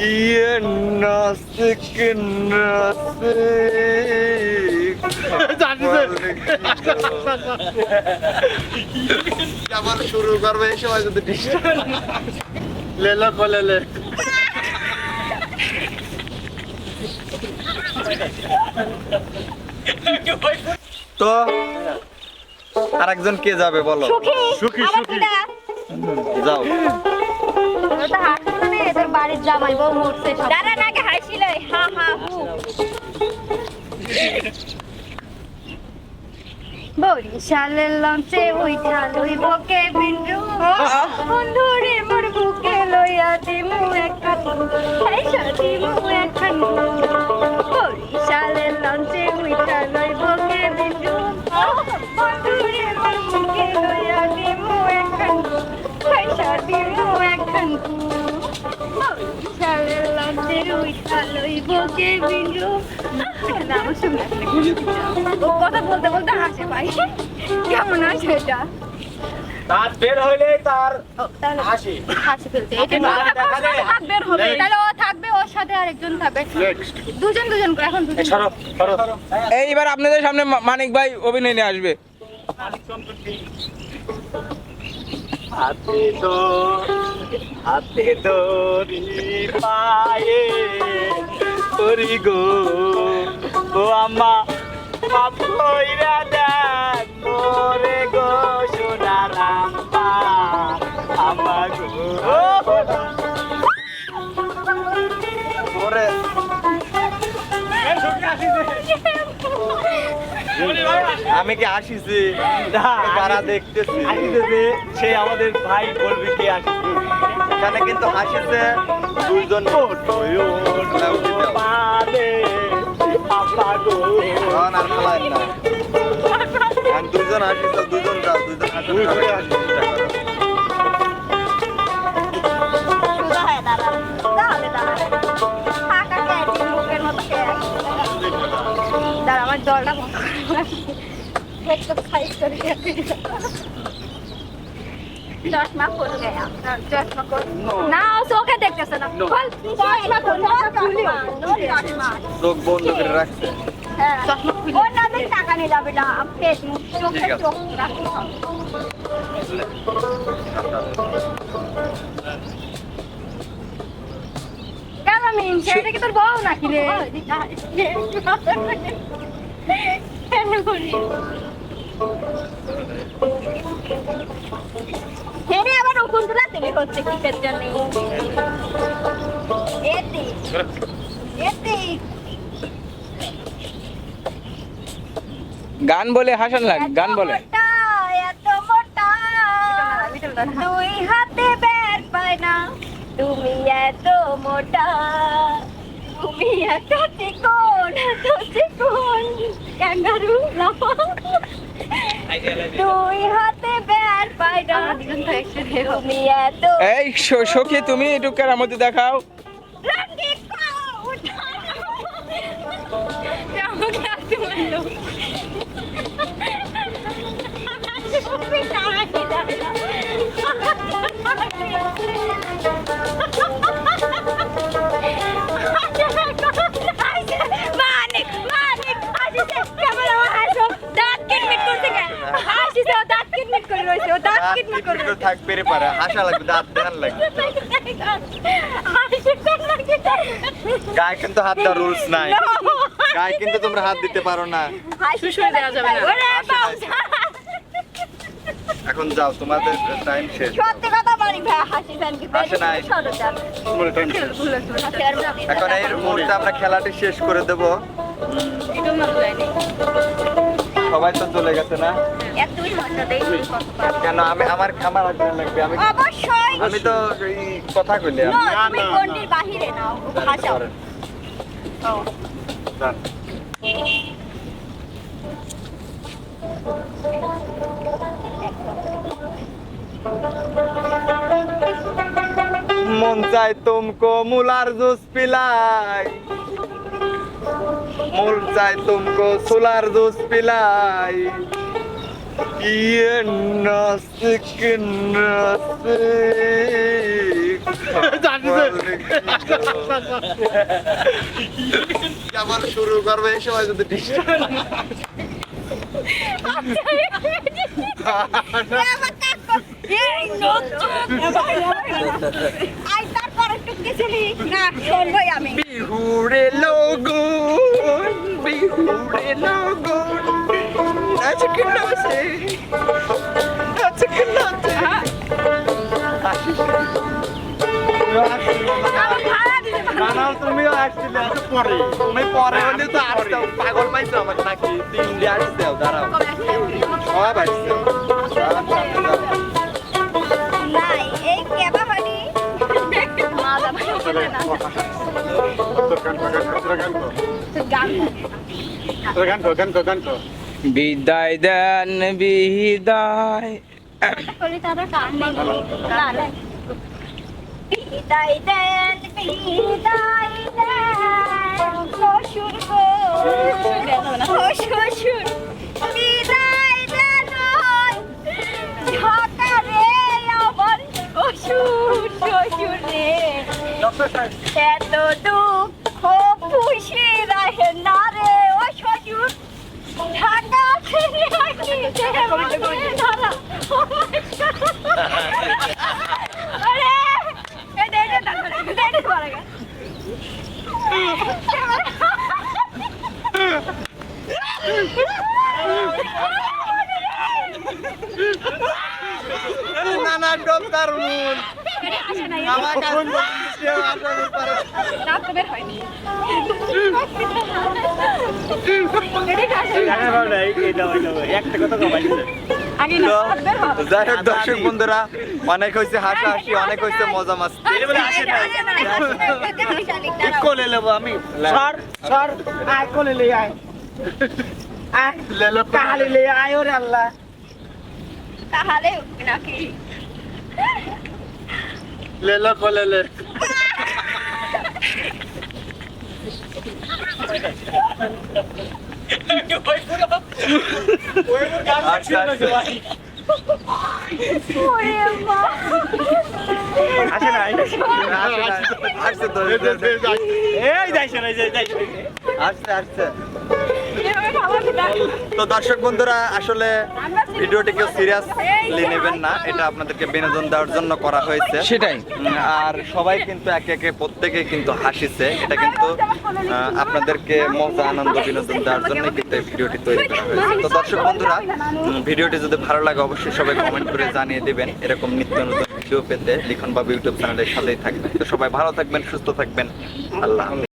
ये नासिक नासिक আবার শুরু করবে এই সময় যদি লেলা বলে লে তো আরেকজন কে যাবে বলো সুখী সুখী যাও জামাই বউ মরছে দাঁড়া নাকি হাসছিল হা হা হু। বরিশালের লঞ্চে উইঠা লইব কে বিন্দু বন্ধুরে মোর বুকে লইয়া দিমু একখান। দিমু একখান। বরিশালের লঞ্চে উইঠা লইব কে বিন্দু বন্ধুরে মোর বুকে লইয়া দিমু একখান। দিমু একখান। কথা বলতে বলতে হাসে ভাই কেমন আছে এটা দাঁত বের হইলে তার হাসি হাসি ফেলতে এটা দেখা বের হবে। তাহলে ও থাকবে ওর সাথে আরেকজন থাকবে। দুজন দুজন করে এখন দুজন। সরো সরো এইবার আপনাদের সামনে মানিক ভাই অভিনয় নিয়ে আসবে। হাতে তো হাতে দড়ি পায়ে। করি গো ও আমা মাপ কইরা দেন আমি কি আসিছি? কারা দেখতেছি। আসিতেছে সে আমাদের ভাই বলবে কে আসিছে। এখানে কিন্তু আসিছে দুইজন আর দুজন আসিছে দুজন দুজন আসো করে চশমা খুল গয়া না ও চোখে দেখতেছে না টাকা নিয়ে যাবে না পেট মুখ চোখে চোখ কেন মিন সেটা কি তোর বউ নাকি রে? হেরে আবার উকুন তুলা তুমি হচ্ছে কিসের জন্য? এতে এতে। গান বলে হাসান লাগ গান বলে। এত মোটা। দুই হাতে বের পায় না। তুমি এত মোটা। তুমি এত চিকন এত চিকন। ক্যাঙ্গারু দুই হাতে পায় তুমি এত এই সখী তুমি একটু কেরামতি দেখাও। পেরে পারে। হাসা লাগবে দাঁত দেখান লাগবে। গায়ে কিন্তু হাত দেওয়ার রুলস নাই। গায়ে কিন্তু তোমরা হাত দিতে পারো না। দেওয়া যাবে না। এখন যাও তোমাদের টাইম শেষ। সত্যি কথা বলি ভাই হাসি ফ্যান কি হাসে নাই। এখন এই মুহূর্তে আমরা খেলাটি শেষ করে দেব। সবাই তো চলে গেছে না? কেন আমি আমার আমার আগ্রহ লাগবে আমি অবশ্যই। আমি তো এই কথা কইলে না, তুমি গন্ডির বাহিরে নাও হাসাও মন চাই তুমকো মুলার জুস পিলাই। মন চাই তুমকো সুলার জুস পিলাই ये नासिक नासिक আবার শুরু করবে এই সময় যদি ডিস্টার্ব পাগল পাইছো আমার নাকি তিন দিয়ে আসতে দাঁড়াও? সব আসছে। বিদায় দেন বিদায়। বিদায় দেন বিদায় বের হয় তো যাই হোক দর্শক বন্ধুরা অনেক হয়েছে হাসাহাসি অনেক হয়েছে মজা মাস্তি। কোলে নেব আমি সর সর আয় কোলে লে আয় আয় লেলো লে আয় ওরে আল্লাহ তাহলে নাকি লেলো কোলে লে আচ্ছা, আচ্ছা। ওরে মা আসে নাই আসছে তো এই যাইছে না যাইছে আসছে আসছে এভাবে খাবার দিবা তো দর্শক বন্ধুরা আসলে ভিডিওটি কেউ সিরিয়াসলি নেবেন না। এটা আপনাদেরকে বিনোদন দেওয়ার জন্য করা হয়েছে। সেটাই। আর সবাই কিন্তু একে একে প্রত্যেকে কিন্তু হাসিছে। এটা কিন্তু আপনাদেরকে মজা আনন্দ বিনোদন দেওয়ার জন্য কিন্তু এই ভিডিওটি তৈরি করা হয়েছে। তো দর্শক বন্ধুরা ভিডিওটি যদি ভালো লাগে অবশ্যই সবাই কমেন্ট করে জানিয়ে দেবেন। এরকম নিত্য নতুন ভিডিও পেতে লিখন বাবু ইউটিউব চ্যানেলের সাথেই থাকবেন। তো সবাই ভালো থাকবেন সুস্থ থাকবেন। আল্লাহ।